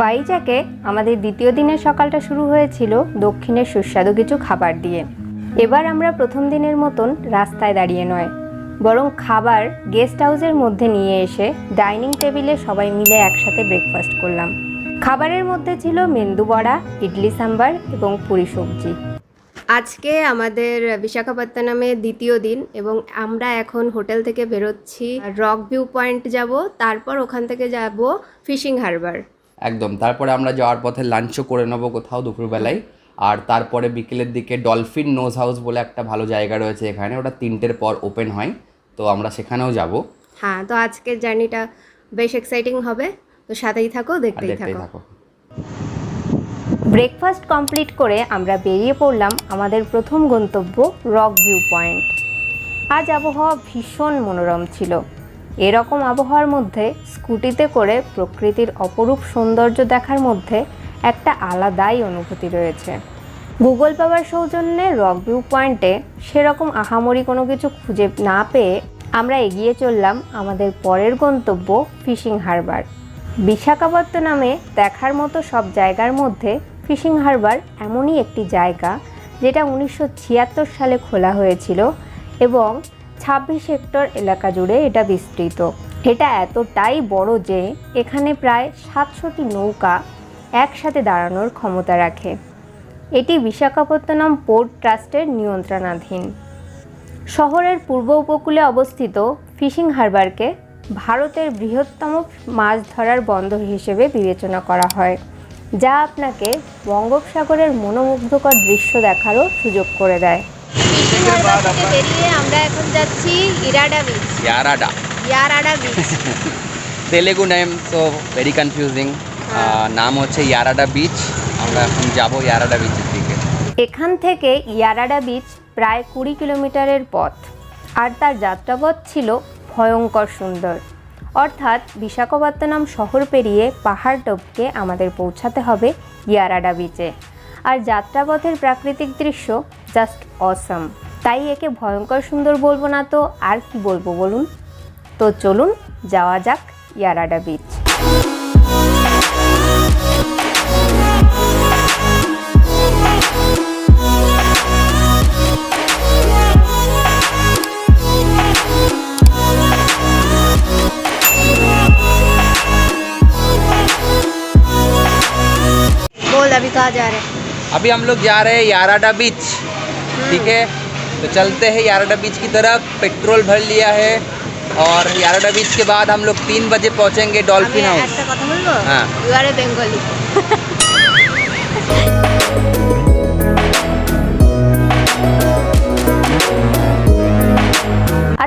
ভাইজাকে আমাদের দ্বিতীয় দিনের সকালটা শুরু হয়েছিল দক্ষিণের সুস্বাদু কিছু খাবার দিয়ে। এবার আমরা প্রথম দিনের মতন রাস্তায় দাঁড়িয়ে নয়, বরং খাবার গেস্ট হাউসের মধ্যে নিয়ে এসে ডাইনিং টেবিলে সবাই মিলে একসাথে ব্রেকফাস্ট করলাম। খাবারের মধ্যে ছিল মেন্দু বড়া, ইডলি সাম্বার এবং পুরি সবজি। আজকে আমাদের বিশাখাপত্তনমে দ্বিতীয় দিন এবং আমরা এখন হোটেল থেকে বেরোচ্ছি, রক ভিউ পয়েন্ট যাব, তারপর ওখান থেকে যাব ফিশিং হারবার। একদম। তারপরে আমরা যাওয়ার পথে লাঞ্চও করে নেব কোথাও দুপুরবেলায়। আর তারপরে বিকেলের দিকে ডলফিন নোজ হাউস বলে একটা ভালো জায়গা রয়েছে এখানে। ওটা তিনটের পর ওপেন হয়। তো আমরা সেখানেও যাব। হ্যাঁ তো আজকের জার্নিটা বেশ এক্সাইটিং হবে। তো সাথেই থাকো দেখতেই থাকো। ব্রেকফাস্ট কমপ্লিট করে আমরা বেরিয়ে পড়লাম আমাদের প্রথম গন্তব্য রক ভিউ পয়েন্ট আজ আবহাওয়া ভীষণ মনোরম ছিল। এরকম আবহাওয়ার মধ্যে স্কুটিতে করে প্রকৃতির অপরূপ সৌন্দর্য দেখার মধ্যে একটা আলাদাই অনুভূতি রয়েছে। গুগল পাওয়ার সৌজন্যে রক ভিউ পয়েন্টে সেরকম আহামরি কোনো কিছু খুঁজে না পেয়ে আমরা এগিয়ে চললাম আমাদের পরের গন্তব্য ফিশিং হারবার। বিশাখাপত্তনমে দেখার মতো সব জায়গার মধ্যে ফিশিং হারবার এমনই একটি জায়গা যেটা উনিশশো ছিয়াত্তর সালে খোলা হয়েছিল এবং ছাব্বিশ হেক্টর এলাকা জুড়ে এটা বিস্তৃত। এটা এতটাই বড় যে এখানে প্রায় সাতশোটি নৌকা একসাথে দাঁড়ানোর ক্ষমতা রাখে। এটি বিশাখাপত্তনম পোর্ট ট্রাস্টের নিয়ন্ত্রণাধীন। শহরের পূর্ব উপকূলে অবস্থিত ফিশিং হারবারকে ভারতের বৃহত্তম মাছ ধরার বন্দর হিসেবে বিবেচনা করা হয়, যা আপনাকে বঙ্গোপসাগরের মনোমুগ্ধকর দৃশ্য দেখারও সুযোগ করে দেয়। ফিশিং থেকে বেরিয়ে আমরা এখন যাচ্ছি Yarada beach Yarada. Yarada beach Telugu name তো ভেরি কনফিউজিং নাম হচ্ছে ইয়ারাডা বিচ আমরা এখন যাব ইয়ারাডা বিচের দিকে। এখান থেকে ইয়ারাডা বিচ প্রায় কুড়ি কিলোমিটারের পথ। আর তার যাত্রাপথ ছিল ভয়ঙ্কর সুন্দর। অর্থাৎ বিশাখাপত্তনম শহর পেরিয়ে পাহাড় টপকে আমাদের পৌঁছাতে হবে ইয়ারাডা বিচে আর যাত্রাপথের প্রাকৃতিক দৃশ্য জাস্ট অসম তাই একে ভয়ঙ্কর সুন্দর বলবো না তো আর কি বলবো বলুন তো চলুন যাওয়া যাক ইয়ারাডা বিচ बोल अभी कहाँ जा रहे हैं अभी हम लोग जा रहे हैं याराडा बीच ठीक है तो चलते हैं याराडा बीच की तरफ पेट्रोल भर लिया है और याराडा बीच के बाद हम लोग तीन बजे पहुंचेंगे डॉल्फिन আমি हाउस একটা কথা বলবো হ্যাঁ। ইউ আর এ বেঙ্গলি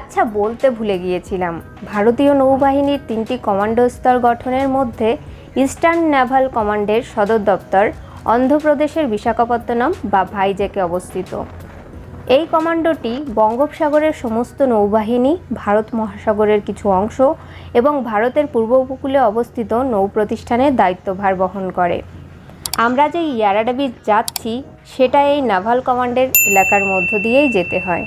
আচ্ছা বলতে ভুলে গিয়েছিলাম ভারতীয় নৌবাহিনীর তিনটি কমান্ডো স্তর গঠনের মধ্যে ইস্টার্ন নেভাল কমান্ডের সদর দপ্তর অন্ধ্রপ্রদেশের বিশাখাপত্তনম বা ভাইজেকে অবস্থিত। এই কমান্ডোটি বঙ্গোপসাগরের সমস্ত নৌবাহিনী, ভারত মহাসাগরের কিছু অংশ এবং ভারতের পূর্ব উপকূলে অবস্থিত নৌ প্রতিষ্ঠানের দায়িত্বভার বহন করে। আমরা যে ইয়ারাডাবি যাচ্ছি, সেটা এই নাভাল কমান্ডের এলাকার মধ্য দিয়েই যেতে হয়।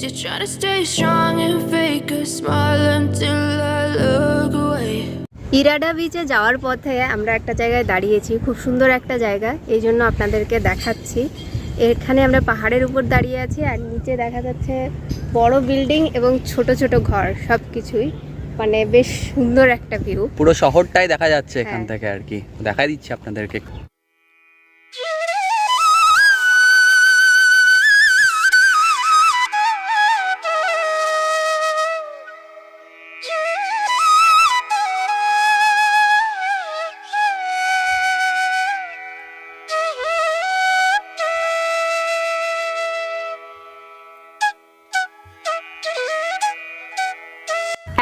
Guess you're trying to stay strong and fake a smile until I look away. ইরাডা বিচে যাওয়ার পথে আমরা একটা জায়গায় দাঁড়িয়েছি খুব সুন্দর একটা জায়গা। এই জন্য আপনাদেরকে দেখাচ্ছি। এখানে আমরা পাহাড়ের উপর দাঁড়িয়ে আছি আর নিচে দেখা যাচ্ছে বড় বিল্ডিং এবং ছোট ছোট ঘর সব কিছুই মানে বেশ সুন্দর একটা ভিউ পুরো শহরটাই দেখা যাচ্ছে এখান হ্যাঁ। থেকে আর কি। দেখা দিচ্ছি আপনাদেরকে।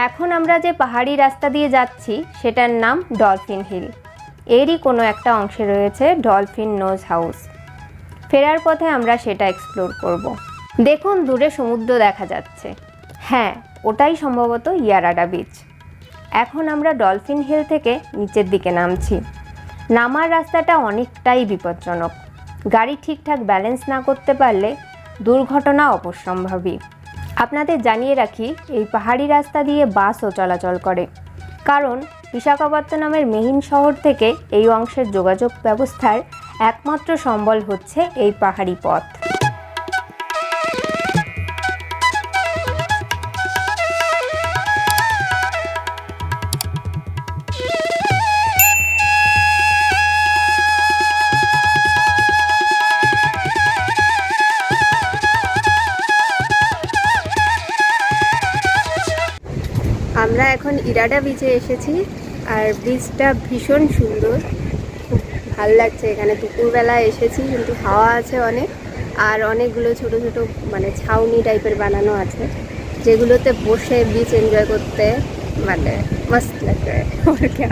এখন আমরা যে পাহাড়ি রাস্তা দিয়ে যাচ্ছি, সেটার নাম ডলফিন হিল। এরই কোনো একটা অংশে রয়েছে ডলফিন নোজ হাউস। ফেরার পথে আমরা সেটা এক্সপ্লোর করব। দেখুন, দূরে সমুদ্র দেখা যাচ্ছে। হ্যাঁ ওটাই সম্ভবত ইয়ারাডা বিচ। এখন আমরা ডলফিন হিল থেকে নিচের দিকে নামছি। নামার রাস্তাটা অনেকটাই বিপজ্জনক। গাড়ি ঠিকঠাক ব্যালেন্স না করতে পারলে দুর্ঘটনা অবশ্যম্ভাবী আপনাদের জানিয়ে রাখি, এই পাহাড়ি রাস্তা দিয়ে বাসও চলাচল করে। কারণ, বিশাখাপত্তনমের মেহিন শহর থেকে এই অংশের যোগাযোগ ব্যবস্থার একমাত্র সম্বল হচ্ছে এই পাহাড়ি পথ। ইরাডা বিচে এসেছি আর বিচটা ভীষণ সুন্দর। খুব ভালো লাগছে এখানে। দুপুরবেলা এসেছি কিন্তু হাওয়া আছে অনেক আর অনেকগুলো ছোট ছোট মানে ছাউনি টাইপের বানানো আছে যেগুলোতে বসে বিচ এনজয় করতে মানে মস্ত লাগবে।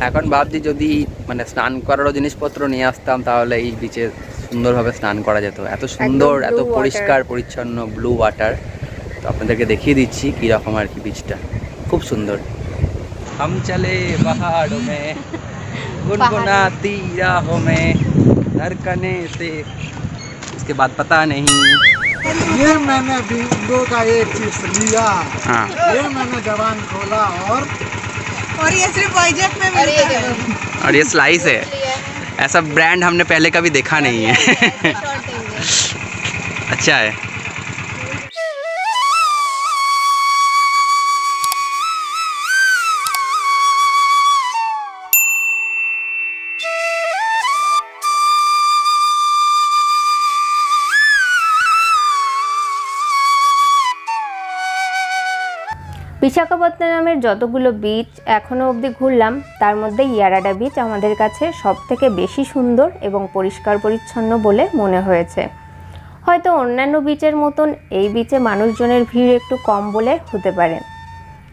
এখন ভাবছি যদি মানে স্নান করারও জিনিসপত্র নিয়ে আসতাম তাহলে এই বিচে সুন্দরভাবে স্নান করা যেত। এত সুন্দর এত পরিষ্কার পরিচ্ছন্ন ব্লু ওয়াটার তো আপনাদেরকে দেখিয়ে দিচ্ছি কীরকম আর কি বিচটা খুব সুন্দর। हम चले पहाड़ों में गुनगुनाती राहों में धड़कने से। उसके बाद पता नहीं। ये मैंने बिंगो का एक चीज़ लिया। हाँ। ये मैंने जवान खोला और और ये सिर्फ़ वाइजैक में मिलता है। और ये स्लाइस है। ऐसा ब्रांड हमने पहले कभी देखा नहीं है। अच्छा है। বিশাখাপত্তনমের যতগুলো বিচ এখনও অবধি ঘুরলাম, তার মধ্যে ইয়ারাডা বিচ আমাদের কাছে সব থেকে বেশি সুন্দর এবং পরিষ্কার পরিচ্ছন্ন বলে মনে হয়েছে। হয়তো অন্যান্য বিচের মতন এই বিচে মানুষজনের ভিড় একটু কম বলে হতে পারে।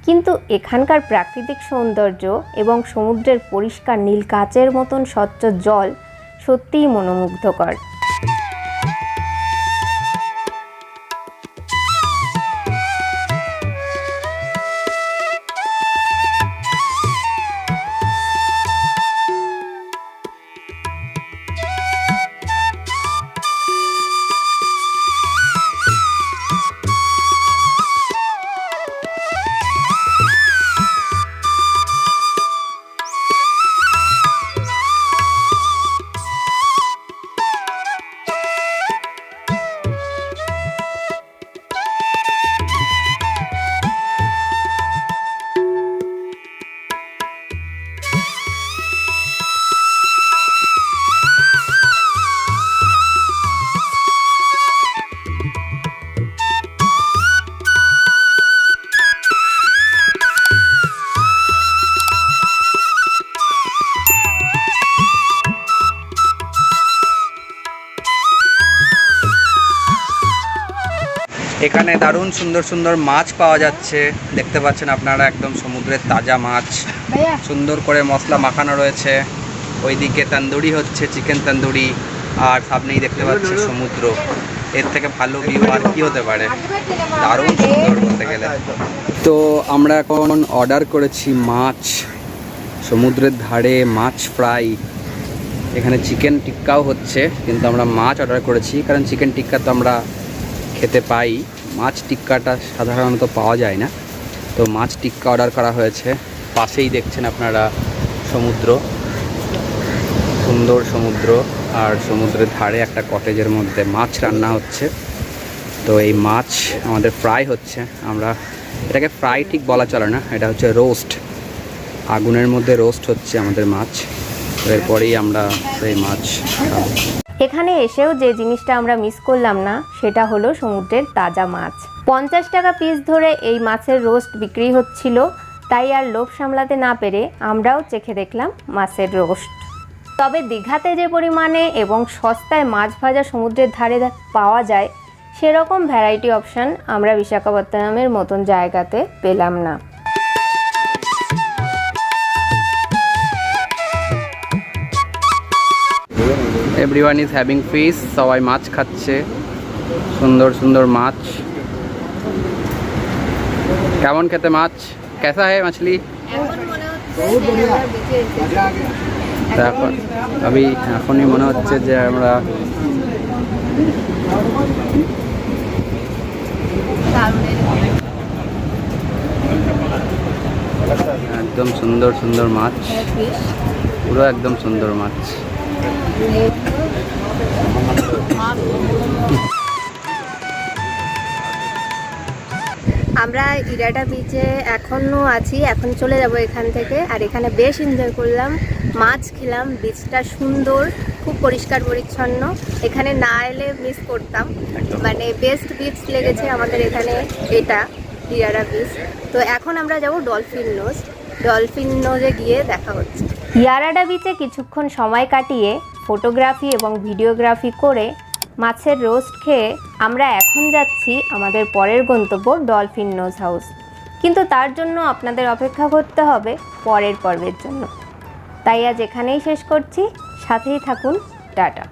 কিন্তু এখানকার প্রাকৃতিক সৌন্দর্য এবং সমুদ্রের পরিষ্কার নীল কাচের মতন স্বচ্ছ জল সত্যিই মনোমুগ্ধকর। এখানে দারুণ সুন্দর সুন্দর মাছ পাওয়া যাচ্ছে। দেখতে পাচ্ছেন আপনারা একদম সমুদ্রের তাজা মাছ। সুন্দর করে মশলা মাখানো রয়েছে। ওইদিকে তন্দুরি হচ্ছে চিকেন তন্দুরি। আর সামনেই দেখতে পাচ্ছি সমুদ্র। এর থেকে ভালো ভিউ আর কি হতে পারে? দারুণ সুন্দর বলতে গেলে। তো আমরা এখন অর্ডার করেছি মাছ। সমুদ্রের ধারে মাছ ফ্রাই এখানে চিকেন টিক্কাও হচ্ছে কিন্তু আমরা মাছ অর্ডার করেছি। কারণ চিকেন টিক্কা তো আমরা খেতে পাই। মাছ টিক্কাটা সাধারণত পাওয়া যায় না। তো মাছ টিক্কা অর্ডার করা হয়েছে। পাশেই দেখছেন আপনারা সমুদ্র। সুন্দর সমুদ্র। আর সমুদ্রের ধারে একটা কটেজের মধ্যে মাছ রান্না হচ্ছে। তো এই মাছ আমাদের ফ্রাই হচ্ছে। আমরা এটাকে ফ্রাই ঠিক বলা চলে না। এটা হচ্ছে রোস্ট আগুনের মধ্যে রোস্ট হচ্ছে আমাদের মাছ। এরপরেই আমরা সেই মাছ খাব। এখানে এসেও যে জিনিসটা আমরা মিস করলাম না, সেটা হলো সমুদ্রের তাজা মাছ। পঞ্চাশ টাকা পিস ধরে এই মাছের রোস্ট বিক্রি হচ্ছিল, তাই আর লোভ সামলাতে না পেরে আমরাও চেখে দেখলাম মাছের রোস্ট তবে দীঘাতে যে পরিমাণে এবং সস্তায় মাছ ভাজা সমুদ্রের ধারে পাওয়া যায়, সেরকম ভ্যারাইটি অপশান আমরা বিশাখাপত্তনমের মতন জায়গাতে পেলাম না। এভরিওয়ান ইজ হ্যাভিং ফিস সবাই মাছ খাচ্ছে। সুন্দর সুন্দর মাছ। কেমন খেতে মাছ? কেসা হ্যাঁ মাছলি? এখন আমি এখনই মনে হচ্ছে যে আমরা একদম সুন্দর সুন্দর মাছ। পুরো একদম সুন্দর মাছ। আমরা ইরাটা বিচে এখনও আছি এখন চলে যাব এখান থেকে। আর এখানে বেশ এনজয় করলাম মাছ খেলাম বিচটা সুন্দর খুব পরিষ্কার পরিচ্ছন্ন। এখানে না এলে মিস করতাম। মানে বেস্ট বিচ লেগেছে আমাদের এখানে এটা ইরাটা বিচ তো এখন আমরা যাব ডলফিন নোজ ডলফিন নোজে গিয়ে দেখা হচ্ছে। ইয়ারাডা বিচে কিছুক্ষণ সময় কাটিয়ে ফটোগ্রাফি এবং ভিডিওগ্রাফি করে মাছের রোস্ট খেয়ে আমরা এখন যাচ্ছি আমাদের পরের গন্তব্য ডলফিন নোজ হাউস কিন্তু তার জন্য আপনাদের অপেক্ষা করতে হবে পরের পর্বের জন্য। তাই আজ এখানেই শেষ করছি। সাথেই থাকুন, টাটা।